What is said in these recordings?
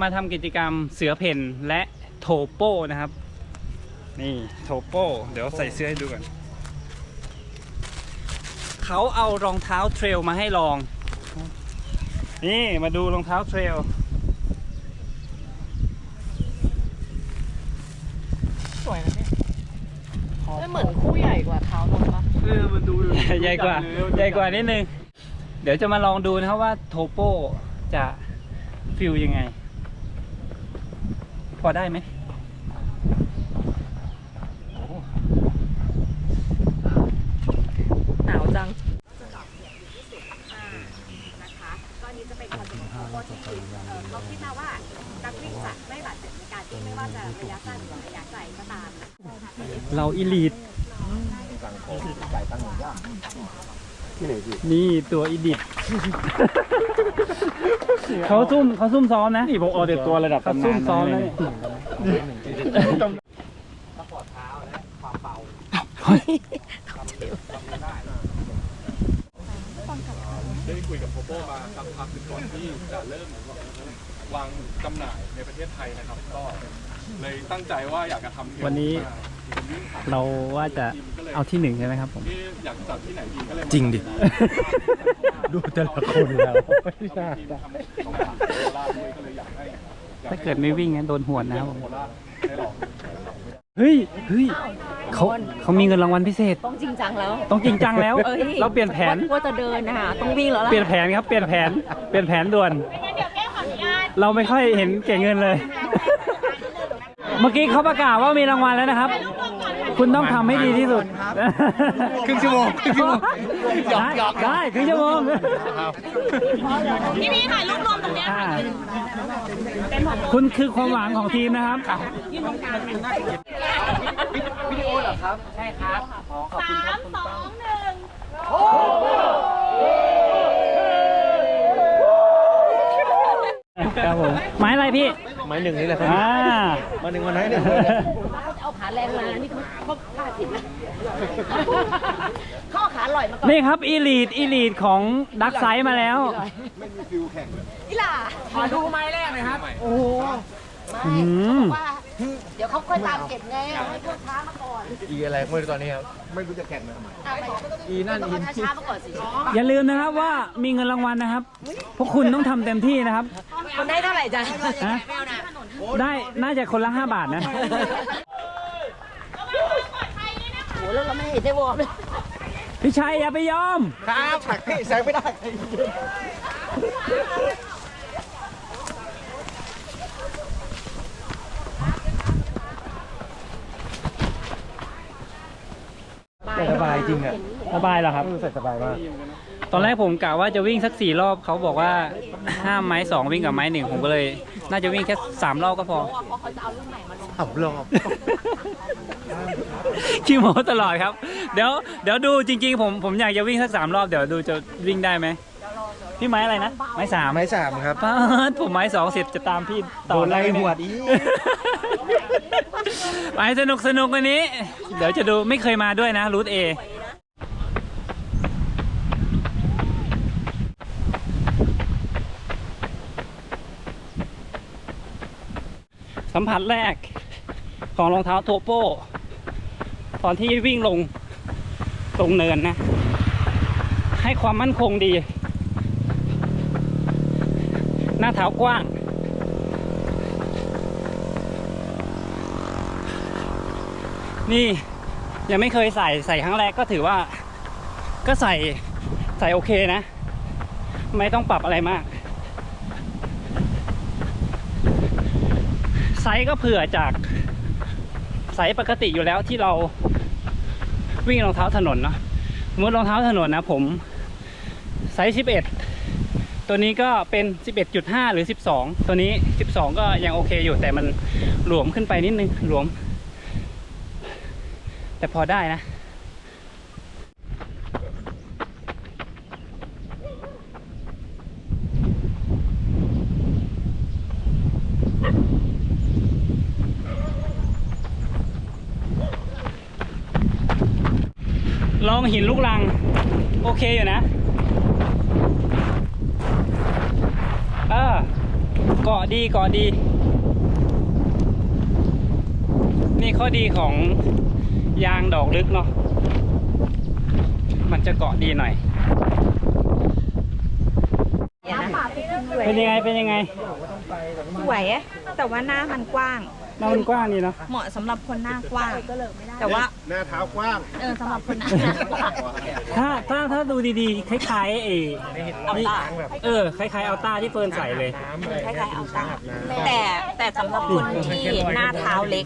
มาทำกิจกรรมเสือเพ่นและโทโป้นะครับ นี่โทโป้ เดี๋ยวใส่เสื้อให้ดูกันเขาเอารองเท้าเทรลมาให้ลอง นี่มาดูรองเท้าเทรลสวยนะเนี่ยไม่เหมือนคู่ใหญ่กว่าเท้านนท์ปะเออมันดูใหญ่กว่าใหญ่กว่านิดนึง เดี๋ยวจะมาลองดูนะครับว่าโทโป้จะฟิลยังไง พอได้ไหมหนาวจังนะคะก็อันนี้จะเป็นคอนเซ็ปต์ของโค้ชที่เอ่อเขาคิดมาว่านักวิ่งจะไม่บาดเจ็บในการวิ่งไม่ว่าจะระยะสั้นหรือระยะไกลก็ตาม เราอีลีดที่ไหนพี่นี่ตัวอีดิท เขาซุ่มเขาซุ่มซ้อมนะนี่ผมเอาแต่ตัวระดับเขาตำซุ่นามนซ้อมเลนะยเนี่ยได้คุยกับโปโป้มาสักพักหนึ่งก่อนที่จะเริ่มวางจำหน่ายในประเทศไทยนะครับ ก็เลยตั้งใจว่าอยากจะทำเทรลวันนี้มา เราว่าจะเอาที่หนึ่งใช่ไหมครับผมที่อยากจัดที่ไหนดีก็เลยมาจริงดิดูดูแต่ละคนแล้วไม่น่าทีมได้ทำของโคราชด้วยก็เลยอยากให้อยถ้าเกิดไม่วิ่งงั้นโดนหวนนะครับผมโคราชได้ลองเฮ้ยเฮ้ยเขาเขามีเงินรางวัลพิเศษ ต้องจริงจังแล้ว ต้องจริงจังแล้ว เอ้ยเราเปลี่ยนแผน ว่าจะเดินนะคะต้องวิ่งแล้วล่ะ เปลี่ยนแผนครับ เปลี่ยนแผน เปลี่ยนแผนด่วน เราไม่ค่อยเห็นเก่งเงินเลย เมื่อกี้เขาประกาศว่ามีรางวัลแล้วนะครับ คุณต้องทำให้ดีที่สุดครึ่งชั่วโมงครึ่งชั่วโมงหยอกหยอก ได้ครึ่งชั่วโมง พี่พี่ถ่ายรูปรวมตรงนี้อ่าคุณคือความหวังของทีมนะครับ วิดีโอเหรอครับ ใช่ครับขอขอบคุณครับสองหนึ่ง ครับผมไม้อะไรพี่ ไม้หนึ่งนี่แหละครับอ่า มาหนึ่งวันไหนเนี่ยเอาขาแรงมา นี่เขาพลาดผิดนะเขาเอาขาลอยมาก่อนนี่ครับอีลีดอีลีดของดักไซด์มาแล้ว อีหล่าขอดูไม้แรกหน่อยครับ โอ้โหอืมว่า เดี๋ยวเขาค่อยตามเก็บไงให้พวกช้ามาก่อนอีอะไรไม่รู้ตอนนี้ครับ ไม่รู้จะแข่งนะเอาไปอีนั่นอีเขาช้าๆมาก่อนสิอย่าลืมนะครับว่ามีเงินรางวัลนะครับ พวกคุณต้องทำเต็มที่นะครับ คนได้เท่าไหร่จ๊ะฮะ ได้น่าจะคนละ 5 บาทนะโอ้แล้วเราไม่เห็นได้วอร์มเลยพี่ชัยอย่าไปยอม ครับถักพี่แซงไม่ได้ แต่สบายจริงอะสบายเหรอครับ ใส่สบายมาก ตอนแรกผมกะว่าจะวิ่งสักสี่รอบเขาบอกว่าห้ามไม้สองวิ่งกับไม้หนึ่งผมก็เลย น่าจะวิ่งแค่สามรอบก็พอขับรอบขี้โมตลอดครับ เดี๋ยวเดี๋ยวดูจริง ๆ ผมผมอยากจะวิ่งสักสามรอบเดี๋ยวดูจะวิ่งได้ไหมพี่ไม้อะไรนะ ไม้สามไม้สามครับป้าดผมไม้สองเสร็จจะตามพี่ต่อโดนไล่ด้มหวดอีก ไปสนุกสนุกวันนี้ เดี๋ยวจะดูไม่เคยมาด้วยนะรูทเอสัมผัสแรกของรองเท้าโทโป้ ตอนที่วิ่งลงตรงเนินนะ ให้ความมั่นคงดี หน้าเท้ากว้าง นี่ยังไม่เคยใส่ใส่ครั้งแรกก็ถือว่า ก็ใส่ใส่โอเคนะ ไม่ต้องปรับอะไรมาก ไซส์ก็เผื่อจากไซส์ปกติอยู่แล้วที่เราวิ่งรองเท้าถนนเนาะสมมติรองเท้าถนนนะผมไซส์ 11 ตัวนี้ก็เป็น 11.5 หรือ 12 ตัวนี้ 12 ก็ยังโอเคอยู่แต่มันหลวมขึ้นไปนิดนึงหลวม แต่พอได้นะ ลองหินลูกลัง โอเคอยู่นะ เออเกาะดีเกาะดี นี่ข้อดีของ ยางดอกลึกเนาะมันจะเกาะดีหน่อย เป็นยังไงเป็นยังไง สวยอะแต่ว่าหน้ามันกว้าง น้ำมันกว้างดีเนาะเหมาะสำหรับคนหน้ากว้างแต่ว่าหน้าเท้ากว้างเออสำหรับคนหน้าหน้ากว้างถ้าถ้าถ้าดูดีๆคล้ายๆเอเอาตาเออคล้ายๆเอาต้าที่เฟิร์นใส่เลยคล้ายๆเอาตาแต่แต่สำหรับคนที่หน้าเท้าเล็ก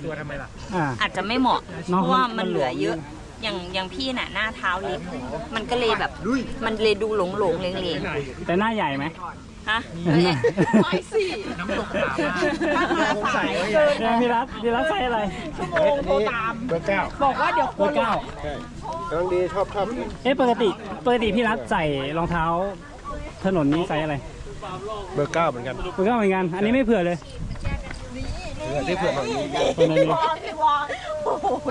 อ่าอาจจะไม่เหมาะเพเนอะราะว่ามันเหลือเยอะอย่างอย่างพี่น่ะหน้าเท้าเล็กมันก็เลยแบบมันเลยดูหลงหลงๆเลงเลงแต่หน้าใหญ่ไหมๆ ฮะไม่สิน้ำตกถามถ้ามาสายเกินเนี่ยพี่รัฐพี่รัฐใส่อะไร ชั่วโมงโทรตามเบอร์เก้าบอกว่าเดี๋ยวเบอร์เก้ากำลังดีชอบชอบเอ๊ะปกติปกติพี่รัฐใส่รองเท้า ถนนนี้ใส่อะไรเบอร์เก้าเหมือนกันเบอร์เก้าเหมือนกัน อันนี้ไม่เผื่อเลยเผื่อที่เผื่อฝั่งนี้คนนั้นนี่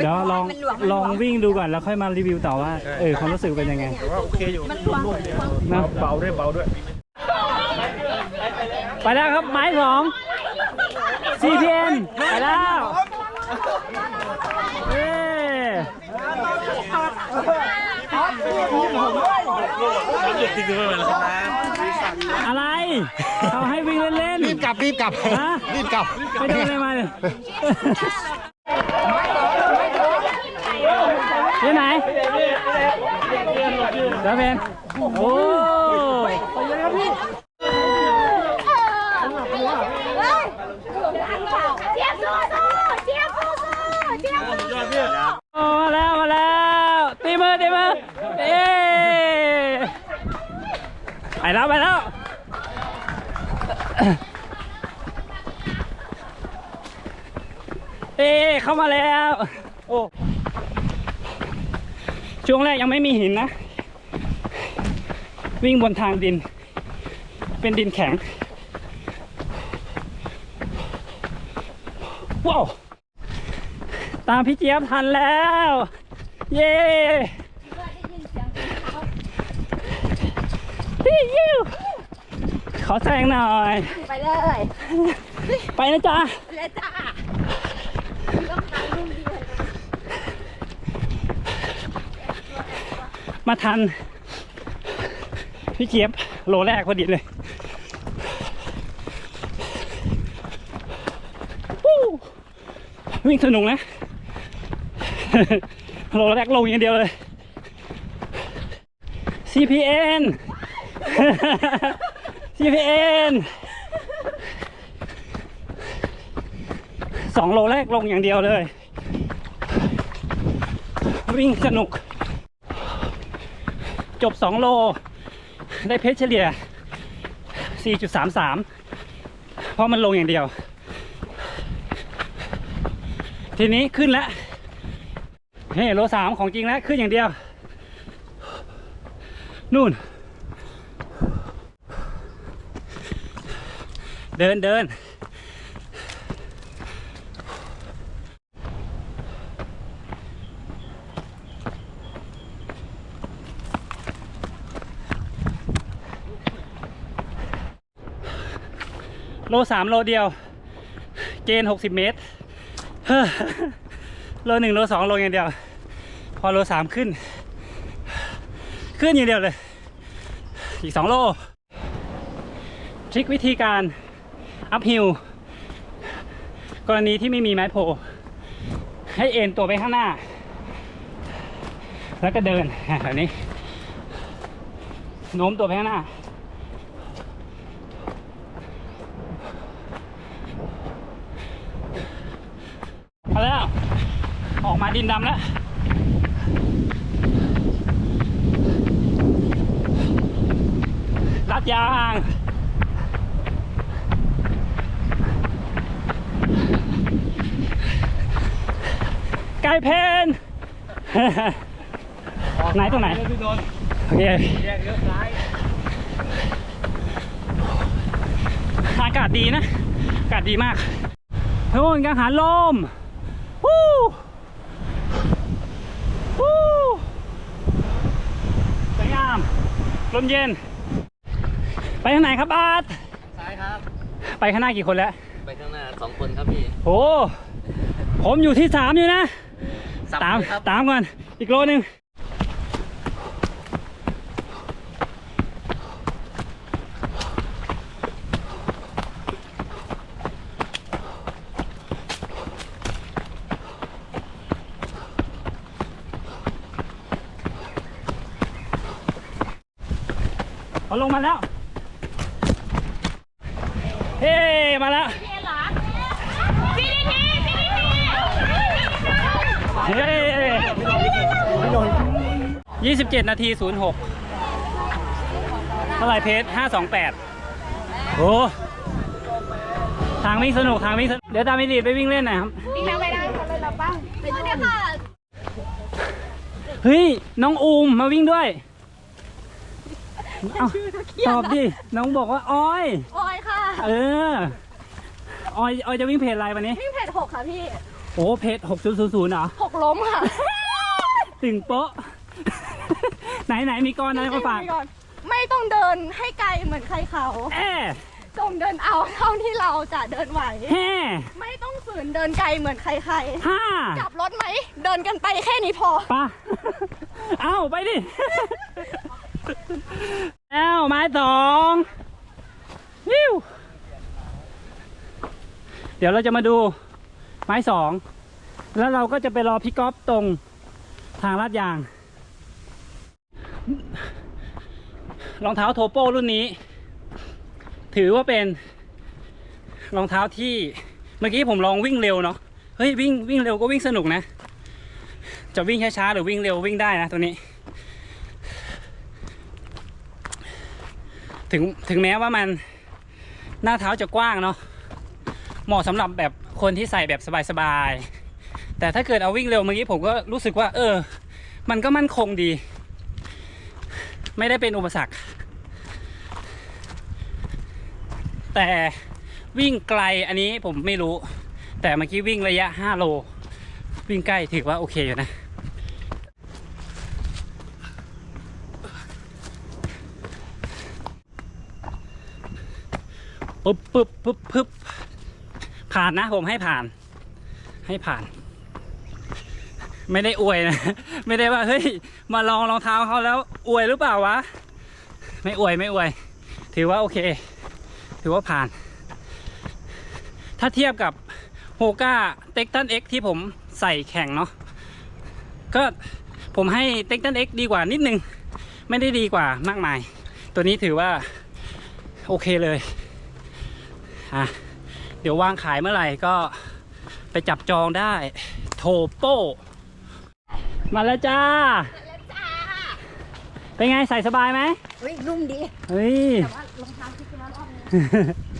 เดี๋ยวลองลองวิ่งดูก่อนแล้วค่อยมารีวิวต่อว่าเออความรู้สึกเป็นยังไงแต่ว่าโอเคอยู่นุ่มๆนะเบาด้วยเบาด้วย ไปแล้วครับไม้สอง CPN ไปแล้วเอ้อะไรเขาให้วิ่งเล่นๆรีบกลับรีบกลับฮะรีบกลับไปโดนอะไรมาเนี่ยที่ไหนเดี๋ยวเพนโอ้ย เจี๊ยบสู้ๆเจี๊ยบสู้ๆเจี๊ยบสู้ๆ โอ้มาแล้วมาแล้วตีมือตีมือเอ้ ไปแล้วไปแล้วเอ้เข้ามาแล้ว โอ้ช่วงแรกยังไม่มีหินนะ วิ่งบนทางดิน เป็นดินแข็ง ว้าว ตามพี่เจี๊ยบทันแล้ว เย้ ฮิ้วขอแซงหน่อย ไปเลยไปนะจ๊ะไปเลยจ้ามาทัน พี่เจี๊ยบโลแรกพอดีเลยวู้วิ่งสนุกนะ โลแรกลงอย่างเดียวเลย CPN CPN สองโลแรกลงอย่างเดียวเลย วิ่งสนุก จบ2โล ได้เพชรเฉลี่ย 4.33 เพราะมันลงอย่างเดียว ทีนี้ขึ้นแล้วเฮ้โลสามของจริงแล้ว ขึ้นอย่างเดียว นู่น เดินเดินโลสามโลเดียว เกณฑ์หกสิบเมตรเฮ้อโลหนึ่งโลสองโลงอย่างเดียว พอโลสามขึ้น ขึ้นอย่างเดียวเลย อีกสองโล ทริควิธีการ อัพฮิลกรณีที่ไม่มีไม้โพให้เอ็นตัวไปข้างหน้า แล้วก็เดินแบบนี้โน้มตัวไปข้างหน้า มาแล้ว ออกมาดินดำแล้วลัดยาง ไก่เพนไหนตรงไหนโอเคอากาศดีนะ อากาศดีมากทุกคนกังหันลมวู้วู้สวยงาม ลมเย็น ไปทางไหนครับบาสซ้ายครับ ไปข้างหน้ากี่คนแล้ว ไปข้างหน้าสองคนครับพี่ โอ้ ผมอยู่ที่สามอยู่นะสับตามเลยครับตามก่อน อีกโลนึงเขาลงมาแล้ว นาที 06 เท่าไรเพจ528 โอ้ทางวิ่งสนุกทางวิ่งเดี๋ยวตามไปดีไปวิ่งเล่นหน่อยครับวิ่งไปได้คนเลยเราบ้างได้วค่ะเฮ้ยน้องอูมมาวิ่งด้วยตอบดิน้องบอกว่าอ้อยอ้อยค่ะ เออออยอ้อยจะวิ่งเพจอะไรวันนี้วิ่งเพจหกค่ะพี่โอ้เพจหกศูนย์ศูนย์เหรอหกล้มค่ะ ถึงโป๊ะ ไหนไหนมีกรอะไรมาฝากก่อนไม่ต้องเดินให้ไกลเหมือนใครเขาแอจงเดินเอาเท่าที่เราจะเดินไหว แฮ่ไม่ต้องฝืนเดินไกลเหมือนใครห้าๆกลับรถไหม เดินกันไปแค่นี้พอ ปะ เอ้าไปดิเอ้าไม้สองวิวเดี๋ยวเราจะมาดูไม้สอง แล้วเราก็จะไปรอพี่ก๊อฟตรงทางลาดยาง รองเท้าโทโป้รุ่นนี้ ถือว่าเป็น รองเท้าที่เมื่อกี้ผมลองวิ่งเร็วเนาะเฮ้ยวิ่งวิ่งเร็วก็วิ่งสนุกนะ จะวิ่งช้าๆหรือวิ่งเร็ววิ่งได้นะตัวนี้ ถึงถึงแม้ว่ามันหน้าเท้าจะกว้างเนาะเหมาะสำหรับแบบคนที่ใส่แบบสบายๆแต่ถ้าเกิดเอาวิ่งเร็วเมื่อกี้ผมก็รู้สึกว่า เออ มันก็มั่นคงดี ไม่ได้เป็นอุปสรรค แต่วิ่งไกลอันนี้ผมไม่รู้ แต่เมื่อกี้วิ่งระยะ 5 โล วิ่งใกล้ถือว่าโอเคอยู่นะปึ๊บปึ๊บปึ๊บปึ๊บผ่านนะผมให้ผ่าน ให้ผ่าน ไม่ได้อวยนะ ไม่ได้ว่าเฮ้ยมาลองรองเท้าเขาแล้วอวยหรือเปล่าวะ ไม่อวยไม่อวย ถือว่าโอเค ถือว่าผ่าน ถ้าเทียบกับโฮก้าเต็กตันเอ็กที่ผมใส่แข่งเนาะก็ผมให้เต็กตันเอ็กดีกว่านิดนึง ไม่ได้ดีกว่ามากมาย ตัวนี้ถือว่าโอเคเลยอะเดี๋ยววางขายเมื่อไหร่ก็ไปจับจองได้โทโป้ มาแล้วจ้า เป็นไงใส่สบายไหมเฮ้ยนุ่มดี เฮ้ย แต่ว่ารองเท้าที่คุณรอบนึง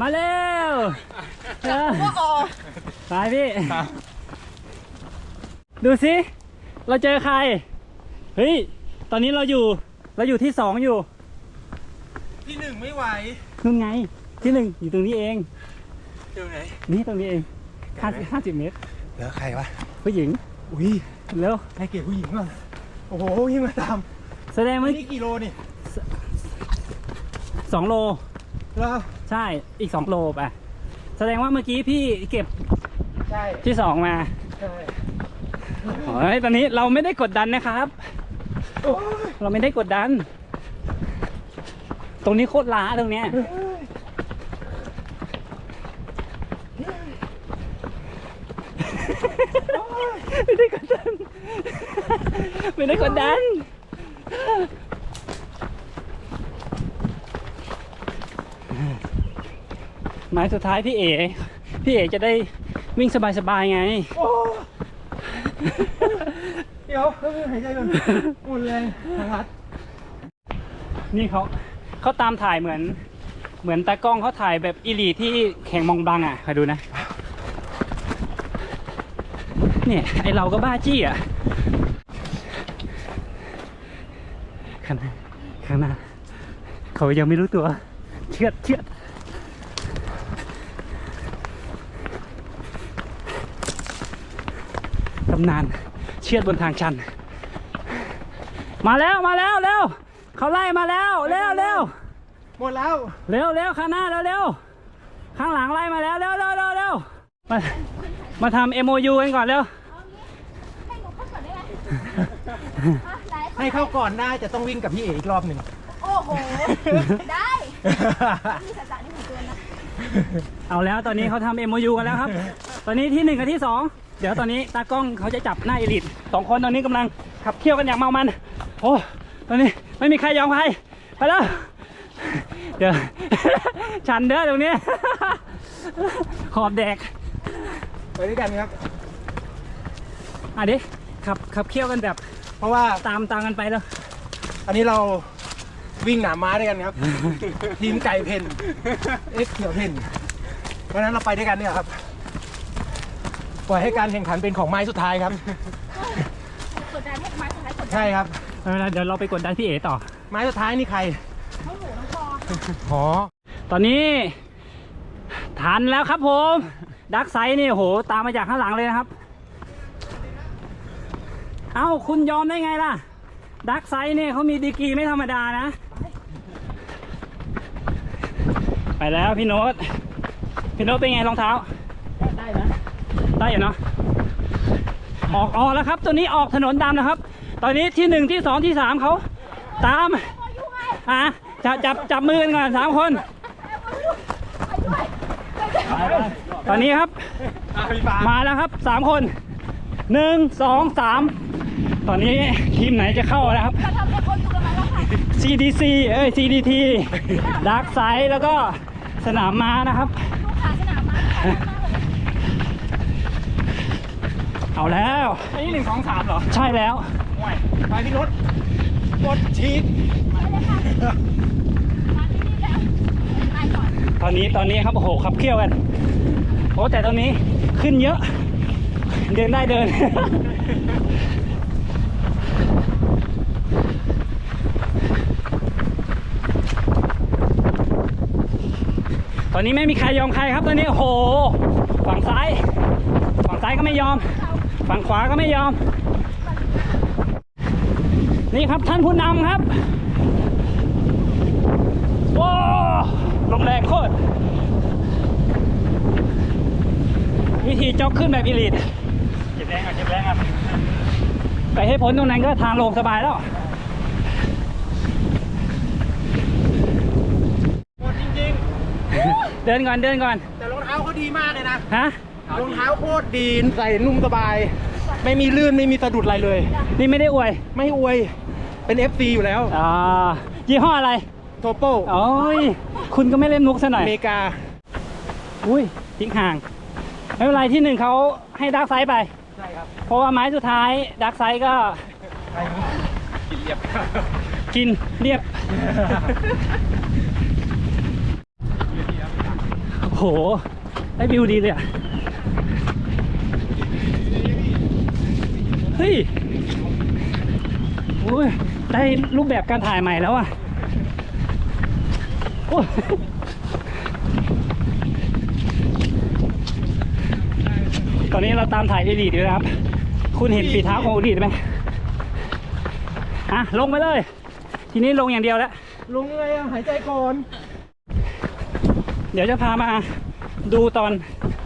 มาเร็วเออไปพี่ ดูสิ เราเจอใคร เฮ้ย ตอนนี้เราอยู่ เราอยู่ที่สองอยู่ ที่หนึ่งไม่ไหวนู่นไง ที่หนึ่งอยู่ตรงนี้เอง เดี๋ยวไหนนี่ตรงนี้เองห้าสิบห้าสิบเมตรแล้วใครวะผู้หญิงอุ้ยเร็วให้เกียรติผู้หญิงก่อนโอ้โหยิ่งมาตามแสดงว่านี่กี่โลนี่สองโลแล้วใช่อีกสองโลไปแสดงว่าเมื่อกี้พี่เก็บใช่ที่สองมาใช่เฮ้ยตอนนี้เราไม่ได้กดดันนะครับโอ้ยเราไม่ได้กดดัน ตรงนี้โคตรล้าตรงเนี้ย ไม่ได้กดดัน ไม่ได้กดดัน หมายสุดท้ายพี่เอ๋พี่เอ๋จะได้วิ่งสบายๆไง โอ้ยเดี๋ยวเพิ่งหายใจก่อนหมดแรงทางรัดนี่เขาเขาตามถ่ายเหมือน เหมือนตากล้องเขาถ่ายแบบอีลีที่แข่งมองบลังอะคอยดูนะ เนี่ยไอเราก็บ้าจี้อะข้างหน้าข้างหน้าเขายังไม่รู้ตัว เชือดเชือดำนาน เชือดบนทางชัน มาแล้วมาแล้วเร็วเขาไล่มาแล้วเร็วเร็วหมดแล้วเร็วเร็วข้างหน้าเร็วเร็วข้างหลังไล่มาแล้วเร็วเร็วเร็วเร็วมามาทำ MOU กันก่อนเร็วให้เข้าก่อนได้แต่ต้องวิ่งกับพี่เอกอีกรอบหนึ่งโอ้โห ได้มีสัจจะนี่ของเตือนนะเอาแล้วตอนนี้เขาทำ MOU กันแล้วครับ ตอนนี้ที่หนึ่งกับที่สอง เดี๋ยวตอนนี้ตากล้องเขาจะจับหน้าเอลิทสองคนตอนนี้กำลังขับเคี่ยวกันอย่างเมามัน โอ้ตอนนี้ไม่มีใครยอมใครไปแล้วเดี๋ยวชันเด้อตรงนี้ขอบแดกไปด้วยกันครับอะดิขับขับเคี่ยวกันแบบ เพราะว่าตามตามกันไปแล้ว อันนี้เราวิ่งหนาม้าด้วยกันครับ ทีมไก่เพนเอ็กเขียวเพนเพราะฉะนั้นเราไปด้วยกันเนี่ยครับ ปล่อยให้การแข่งขันเป็นของไม้สุดท้ายครับ กดดันให้ไม้สุดท้ายกดดันใช่ครับ ไม่เป็นไรเดี๋ยวเราไปกดดันพี่เอต่อ ไม้สุดท้ายนี่ใครทั้งหมูทั้งคออ๋อตอนนี้ทันแล้วครับผม ดักไซนี่โห ตามมาจากข้างหลังเลยนะครับ เอ้าคุณยอมได้ไงล่ะ ดักไซเนี่ยเขามีดีกรีไม่ธรรมดานะ ไปแล้วพี่โน้ตพี่โน้ตเป็นไงรองเท้าได้นะ ได้อยู่เนาะออกออกแล้วครับ ตัวนี้ออกถนนดำนะครับ ตอนนี้ที่หนึ่งที่สองที่สามเขาตามอะจับจับจับมือกันก่อนสามคน ตอนนี้ครับ มาแล้วครับสามคนหนึ่งสองสามตอนนี้ทีมไหนจะเข้าแล้วครับ CDC เอ้ย CDT ดักไซแล้วก็สนามม้านะครับ ลูกค้าสนามมา เอาแล้ว อันนี้หนึ่งสองสามเหรอใช่แล้วไปพี่รถกดชีสตอนนี้ตอนนี้ครับโอ้โหขับเคี่ยวกันโอ้แต่ตอนนี้ขึ้นเยอะ เดินได้เดิน ตอนนี้ไม่มีใครยอมใครครับตอนนี้โอ้โหฝั่งซ้าย ฝั่งซ้ายก็ไม่ยอม ฝั่งขวาก็ไม่ยอม นี่ครับท่านผู้นำครับว้าวลมแรงโคตร วิธีจ็อกขึ้นแบบอีลิทเก็บแรงอะเก็บแรงอะไปให้พ้นตรงนั้นก็ทางลงสบายแล้วหมดจริงเดินก่อนเดินก่อนๆแต่รองเท้าเขาดีมากเลยนะ ฮะ รองเท้าโคตรดีใส่นุ่มสบาย ไม่มีลื่นไม่มีสะดุดอะไรเลย นี่ไม่ได้อวย ไม่อวยเป็น FC อยู่แล้วอ่ายี่ห้ออะไรโทโป้โอ้ยคุณก็ไม่เล่นมุกซะหน่อยอเมริกา อุ้ยทิ้งห่าง ไม่เป็นไรที่หนึ่งเขาให้ดักไซด์ไป ใช่ครับ เพราะว่าไม้สุดท้ายดักไซด์ก็ไปนี้กินเรียบ โอ้โห ได้วิวดีเลยอะ เฮ้ยโอ้ยได้รูปแบบการถ่ายใหม่แล้วอะโอ้ยตอนนี้เราตามถ่ายเอลีดอยู่นะครับ คุณเห็นฝีเท้าของเอลีดไหมอะ ลงไปเลย ทีนี้ลงอย่างเดียวแล้ว ลงเลยอะหายใจก่อน เดี๋ยวจะพามาดูตอน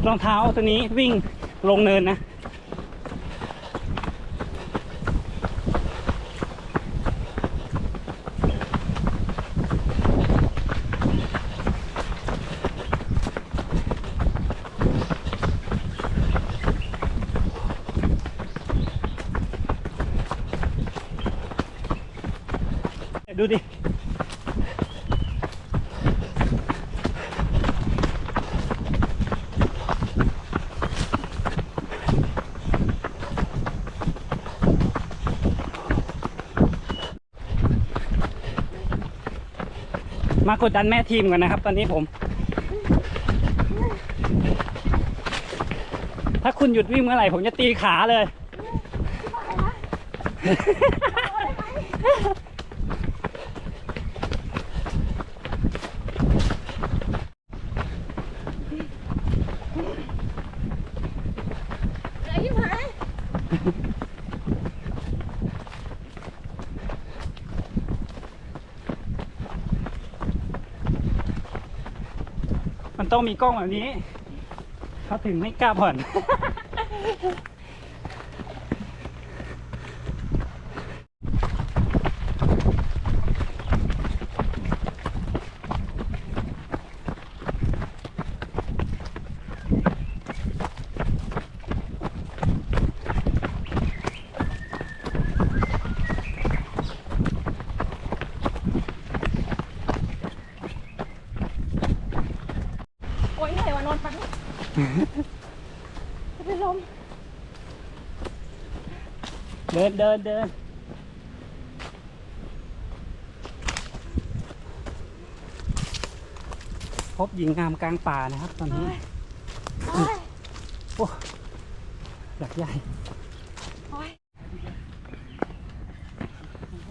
รองเท้าตัวนี้วิ่งลงเนินนะ ดูดิ มากดดันแม่ทีมกันนะครับ ตอนนี้ผม ถ้าคุณหยุดวิ่งเมื่อไหร่ผมจะตีขาเลย ไอ้ที่ไหน มัน ต้องมีกล้องแบบนี้ เขาถึงไม่กล้าผ่อน โอ๊ยเหนื่อยว่ะนอนปังจะเป็นลม เดินเดินเดินพบหญิงงามกลางป่านะครับตอนนี้ โอ๊ยโอ้หลักใหญ่โอ๊ย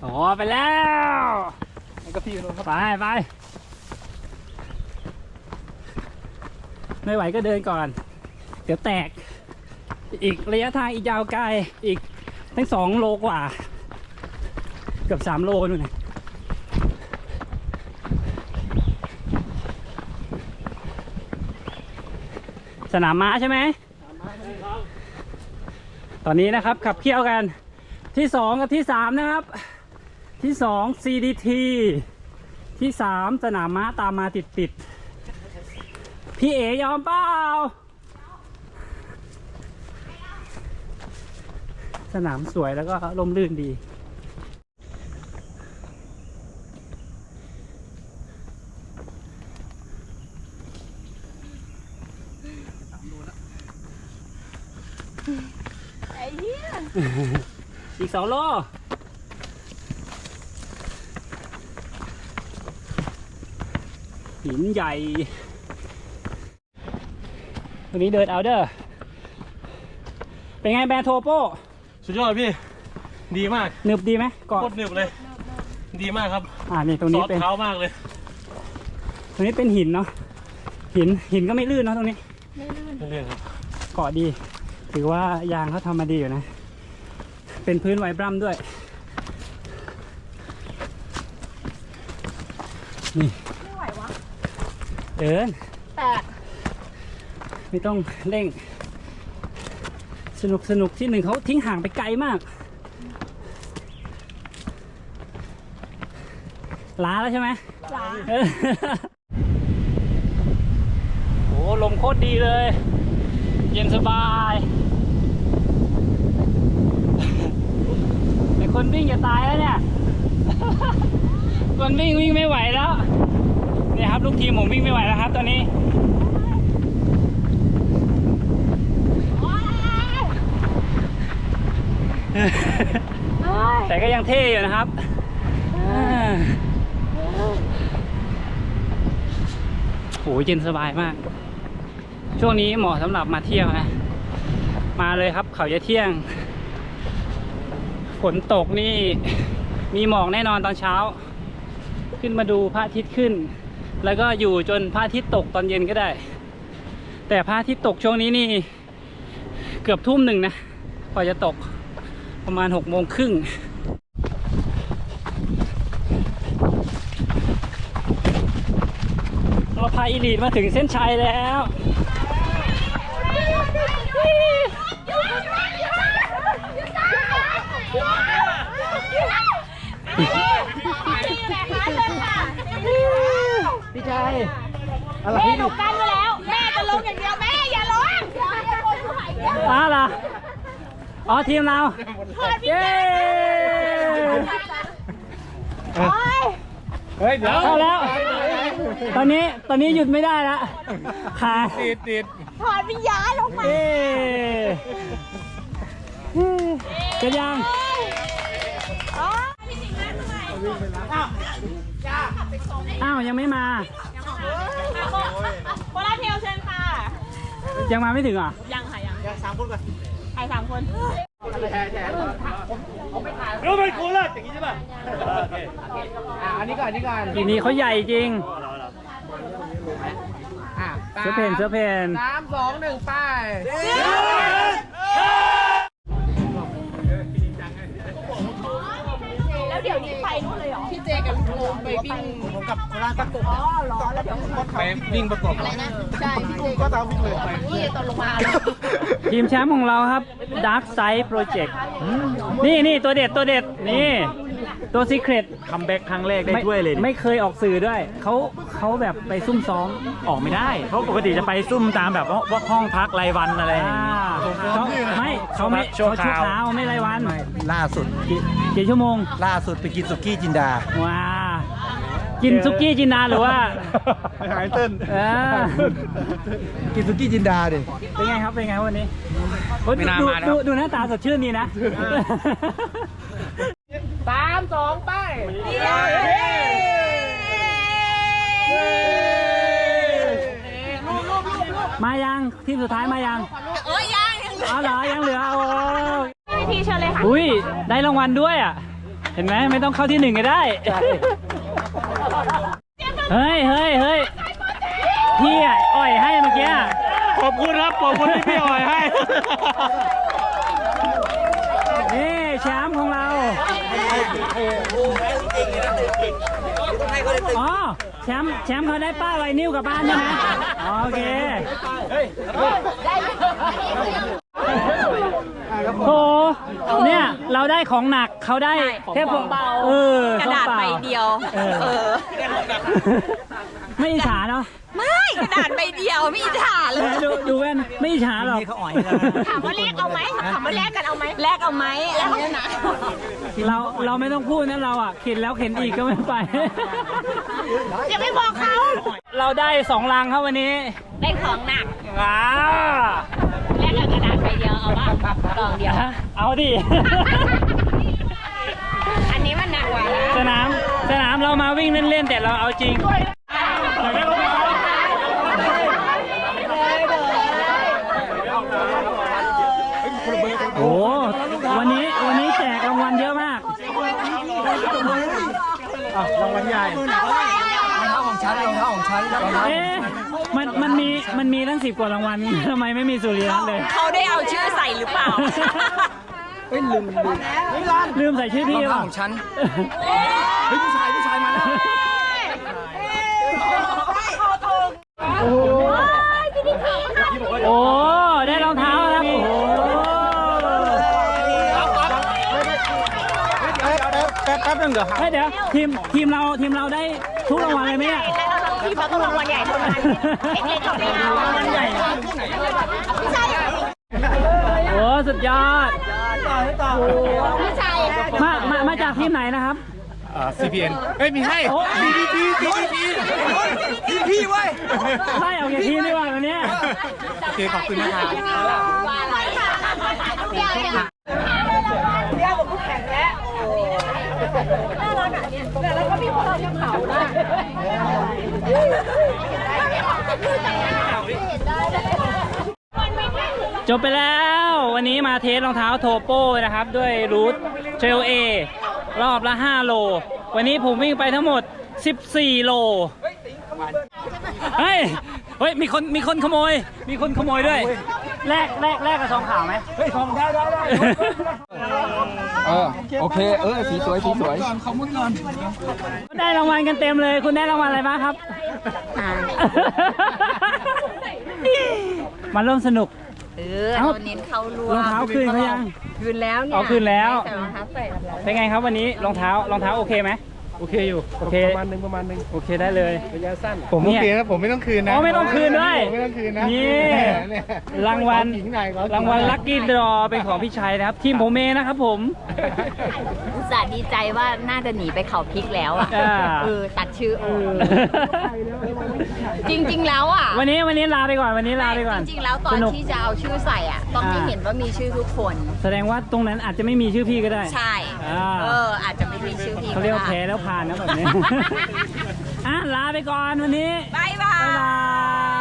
อ๋อ ไปแล้วแล้วก็พี่โน้ตครับไปไปไม่ไหวก็เดินก่อน เดี๋ยวแตก อีกระยะทางอีกยาวไกล อีก ตั้งสองโลกว่า เกือบสามโลนู่นนะสนามม้าใช่ไหม ตอนนี้นะครับขับเคี่ยวกัน ที่สองกับที่สามนะครับ ที่สอง CDT ที่สามสนามม้าตามมาติดติดๆพี่เอยอมเปล่า สนามสวยแล้วก็ร่มรื่นดี ไอ้เหี้ยอีกสองโลหินใหญ่ตัวนี้เดินเอาเด้อ เป็นไงแบรนด์โทโป้ สุดยอดพี่ ดีมากหนึบดีไหมเกาะโคตรหนึบเลย ดีมากครับอ่านี่ตรงซนี้อสเป็น เท้ามากเลย ตรงนี้เป็นหินเนาะหินหินก็ไม่ลื่นเนาะตรงนี้เรื่องครับ เกาะดี ถือว่ายางเขาทำมาดีอยู่นะ เป็นพื้นไวบรัมด้วย นี่ไม่ไหววะ เดินแตกไม่ต้องเร่ง สนุกสนุกที่หนึ่งเขาทิ้งห่างไปไกลมาก ล้าแล้วใช่ไหมหลาโอ้ลมโคตรดีเลย เย็นสบาย แต่คนวิ่งจะตายแล้วเนี่ย คนวิ่งวิ่งไม่ไหวแล้ว เนี่ยครับลูกทีมผมวิ่งไม่ไหวแล้วครับตอนนี้ แต่ก็ยังเท่อยู่นะครับอ่าโหเย็นสบายมาก ช่วงนี้เหมาะสำหรับมาเที่ยวนะ มาเลยครับเขาจะเที่ยง ฝนตกนี่มีหมอกแน่นอนตอนเช้า ขึ้นมาดูพระอาทิตย์ขึ้น แล้วก็อยู่จนพระอาทิตย์ตกตอนเย็นก็ได้ แต่พระอาทิตย์ตกช่วงนี้นี่ เกือบทุ่มหนึ่งนะกว่าจะตก ประมาณหกโมงครึ่งเราพาอีลีดมาถึงเส้นชัยแล้วพี่ชายอะไรแม่พี่หนูกันไว้แล้ว แม่จะลงอย่างเดียว แม่อย่าลงอย่าลงอยู่ไหนเดียวอ้าวเหร ออ๋อทีมเราเย้โอ๊ยเฮ้ยเดี๋ยวเข้าแล้ว ตอนนี้ตอนนี้หยุดไม่ได้ละขาติดติดถอดวิญญาณลงมาเย้จะยังอ๋ออ้าวยังไม่มาโคราชเทลเชิญค่ะ ยังมาไม่ถึงเหรอะยังค่ะยังสามคนก่อน ใครสามคนเราเป็นโคราชอย่างนี้ใช่ป่ะอ่าอันนี้ก่อนอันนี้ก่อนทีนี้เขาใหญ่จริง อ่าเสื้อเพนเสื้อเพน สามสองหนึ่งไป พี่เจกับลูกโลมไปวิ่งผมกับโคราชประกบอ๋อเหรอแล้วเดี๋ยวไปวิ่งประกบอะไรนะใช่พี่เจก็ตามวิ่งเลยพี่ตอนลงมาทีมแชมป์ของเราครับ Dark Side Project นี่นี่ตัวเด็ดตัวเด็ดนี่ ตัว Secret คัมแบ็กครั้งแรกได้ถ้วยเลยไม่เคยออกสื่อด้วย เขาเขาแบบไปซุ่มซ้อมออกไม่ได้ เพราะปกติจะไปซุ่มตามแบบว่าห้องพักรายวันอะไรอย่างอ่างี้เขาไม่เขาไม่ชั่วเขาชั่วคราวคราวไม่รายวันล่าสุดกี่กี่ชั่วโมง ล่าสุดไปกินสุกี้จินดาว้ากินซุกี้จินดาหรือว่าไปหายเต้นเออกินสุกี้จินดาดิเป็นไงครับเป็นไงครับวันนี้โอ้ยไม่น่าดูมานะดูดูหน้าตาสดชื่นดีนะ สามสองไปมายังทีมสุดท้ายมายังโอ้ยยังอ๋อเหรอยังเหลือโอ้พี่เชิญเลยค่ะอุ้ยได้รางวัลด้วยอะ เห็นไหมไม่ต้องเข้าที่หนึ่งก็ได้ เฮ้ยเฮ้ยเฮ้ยพี่อะอ่อยให้เมื่อกี้อะขอบคุณครับขอบคุณที่พี่อ่อยให้นี่แชมป์ของเรา อ๋อแชมป์แชมป์เขาได้ป้ายไวนิ้วกลับบ้านใช่ไหมอ๋อโอเคโหเนี่ยเราได้ของหนักเขาได้แค่ของเบาเออกระดาษใบเดียว เออ ไม่อิจฉาเนาะ ไม่กระดาษใบเดียวไม่อิจฉาเลย ดูดูแว่นไม่อิจฉาหรอกเขาอ่อยถามว่าแลกเอาไหมถามว่าแลกกันเอาไหมแลกเอาไหมแลกเอานะเราเราไม่ต้องพูดนะเราอะเข็นแล้วเข็นอีกก็ไม่ไป อย่าไปบอกเขา เราได้สองลังครับวันนี้ได้ของหนักว้าแลกกับกระดาษใบเดียวเอาป่ะกล่องเดียว เอาดิ อันนี้มันหนักกว่านะสนามสนามเรามาวิ่งเล่นๆแต่เราเอาจริง โอ้วันนี้วันนี้แจกรางวัลเยอะมาก รางวัลใหญ่รองเท้าของฉันรองเท้าของฉันรองเท้าเอ๊ะมันมันมีมันมีตั้งสิบกว่ารางวัลทำไมไม่มีสุริรันเลย เขาได้เอาชื่อใส่หรือเปล่า เฮ้ยลืมลืมลืมใส่ชื่อรพี่งหรือเปเท้าล่าของฉันเฮ้ยผู้ชายผู้ชายมาแล้วโอ้ ป๊บแป๊บนึงเดี๋ยวเฮ้ยเดี๋ยวทีมทีมเราทีมเราได้ทุกรางวัลเลยไหมเนี่ย และเราต้องที่เขาต้องรางวัลใหญ่เท่านั้นเอ็กซ์เขาไม่เอารางวัลใหญ่ไม่ใช่โอ้สุดยอดไม่ใช่มามามาจากทีมไหนนะครับ CPN เฮ้ยมีให้ โอ้ CDP CDP ทีพี่เว้ยไล่ออกจากทีมดีกว่าวันเนี้ย โอเค ขอบคุณนะครับ ว่าอะไร ทุกอย่างเนี่ยจบไปแล้ววันนี้มาเทสรองเท้าโทโป้นะครับ ด้วยรูทเทรลเอรอบละ 5 โล วันนี้ผมวิ่งไปทั้งหมด 14 โลเฮ้ยเฮ้ยมีคนมีคนขโมย มีคนขโมยด้วย แลกแลกแลกกับซองขาวไหมเฮ้ยของได้ได้ได้เออ โอเค เออสีสวยสีสวย ขอบคุณก่อนได้รางวัลกันเต็มเลย คุณได้รางวัลอะไรบ้างครับ มาร่วมสนุก เออเอ้าเราเน้นเข้ารวรองเท้าคืนเขายัง คืนแล้วเนี่ยเอาคืนแล้ว ใส่รองเท้าใส่แบบแล้ว เป็นไงครับวันนี้รองเท้ารองเท้าโอเคไหม โอเคอยู่โอเค ประมาณหนึงประมาณหนึงโอเคได้เลย ระยะสั้นผมเนี่โอยเคนะผมไม่ต้องคืนนะอ๋อไม่ต้องคืนด้วยผมไม่ต้องคืนนะนี่ เนี่ยรางวัล ขอขิงหน่อยขอขิงรางวัลลัคกี้ดรอเป็นของพี่ชัยนะครับ ทีมผมเองนะครับผมอุต ส่าห์ดีใจว่าน่าจะหนีไปเขาพริกแล้วอะอ่า เออตัดชื่อออกจริง ๆ แล้วอะวันนี้วันนี้ลาไปก่อนวันนี้ลาไปก่อนจริงๆแล้วตอนสนุกที่จะเอาชื่อใส่อะ ต้องให้อ่า เห็นว่ามีชื่อทุกคน แสดงว่าตรงนั้นอาจจะไม่มีชื่อพี่ก็ได้ ใช่ อ่า เออ อาจจะไม่มีชื่อพี่เขาเรียกว่าได้แพ้แล้วผ่านนะแบบนี้ อะลาไปก่อนวันนี้ บายบาบ๊ายบาย ย